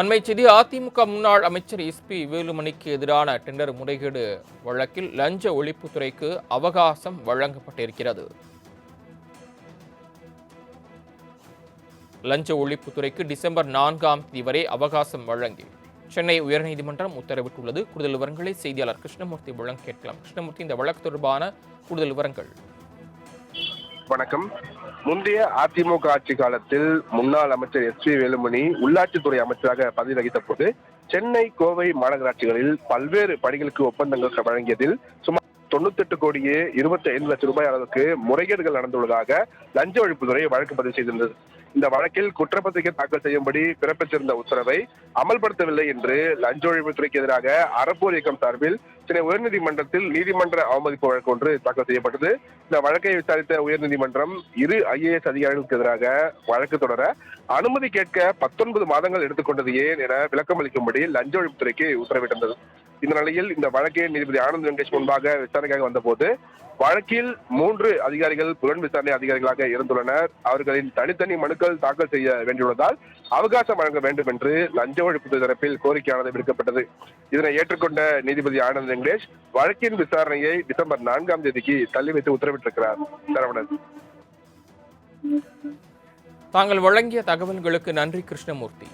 அண்மை செய்தி அதிமுக முன்னாள் அமைச்சர் எஸ் பி வேலுமணிக்கு எதிரான டெண்டர் முறைகேடு வழக்கில் லஞ்ச ஒழிப்புத்துறைக்கு அவகாசம் வழங்கப்பட்டிருக்கிறது. லஞ்ச ஒழிப்புத்துறைக்கு டிசம்பர் நான்காம் தேதி வரை அவகாசம் வழங்கி சென்னை உயர்நீதிமன்றம் உத்தரவிட்டுள்ளது. கூடுதல் விவரங்களை செய்தியாளர் கிருஷ்ணமூர்த்தி வழங்க கேட்கலாம் கிருஷ்ணமூர்த்தி இந்த வழக்கு தொடர்பான கூடுதல் விவரங்கள். வணக்கம். முந்தைய அதிமுக ஆட்சி காலத்தில் முன்னாள் அமைச்சர் எஸ் பி வேலுமணி உள்ளாட்சித்துறை அமைச்சராக பதவி வகித்த போது சென்னை கோவை மாநகராட்சிகளில் பல்வேறு பணிகளுக்கு ஒப்பந்தங்கள் வழங்கியதில் சுமார் தொண்ணூத்தெட்டு கோடியே இருபத்தி ஐந்து லட்சம் ரூபாய் அளவுக்கு முறைகேடுகள் நடந்துள்ளதாக லஞ்ச ஒழிப்புத்துறை வழக்கு பதிவு செய்திருந்தது. இந்த வழக்கில் குற்றப்பத்திரிகை தாக்கல் செய்யும்படி பிறப்பித்திருந்த உத்தரவை அமல்படுத்தவில்லை என்று லஞ்ச ஒழிப்புத்துறைக்கு எதிராக அறப்போர் இயக்கம் சார்பில் சென்னை உயர்நீதிமன்றத்தில் நீதிமன்ற அவமதிப்பு வழக்கு ஒன்று தாக்கல் செய்யப்பட்டது. இந்த வழக்கை விசாரித்த உயர்நீதிமன்றம் இரு ஐஏஎஸ் அதிகாரிகளுக்கு எதிராக வழக்கு தொடர அனுமதி கேட்க பத்தொன்பது மாதங்கள் எடுத்துக்கொண்டது ஏன் என விளக்கம் அளிக்கும்படி லஞ்ச ஒழிப்புத்துறைக்கு உத்தரவிட்டிருந்தது. இந்த நிலையில் இந்த வழக்கை நீதிபதி ஆனந்த் வெங்கடேஷ் முன்பாக விசாரணைக்காக வந்தபோது வழக்கில் மூன்று அதிகாரிகள் புலன் விசாரணை அதிகாரிகளாக இருந்துள்ளனர். அவர்களின் தனித்தனி மனுக்கள் தாக்கல் செய்ய வேண்டியுள்ளதால் அவகாசம் வழங்க வேண்டும் என்று லஞ்ச ஒழிப்பு தரப்பில் கோரிக்கையானது விடுக்கப்பட்டது. இதனை ஏற்றுக்கொண்ட நீதிபதி ஆனந்த் வெங்கடேஷ் வழக்கின் விசாரணையை டிசம்பர் நான்காம் தேதிக்கு தள்ளி வைத்து உத்தரவிட்டிருக்கிறார். சரவணன். தாங்கள் வழங்கிய தகவல்களுக்கு நன்றி கிருஷ்ணமூர்த்தி.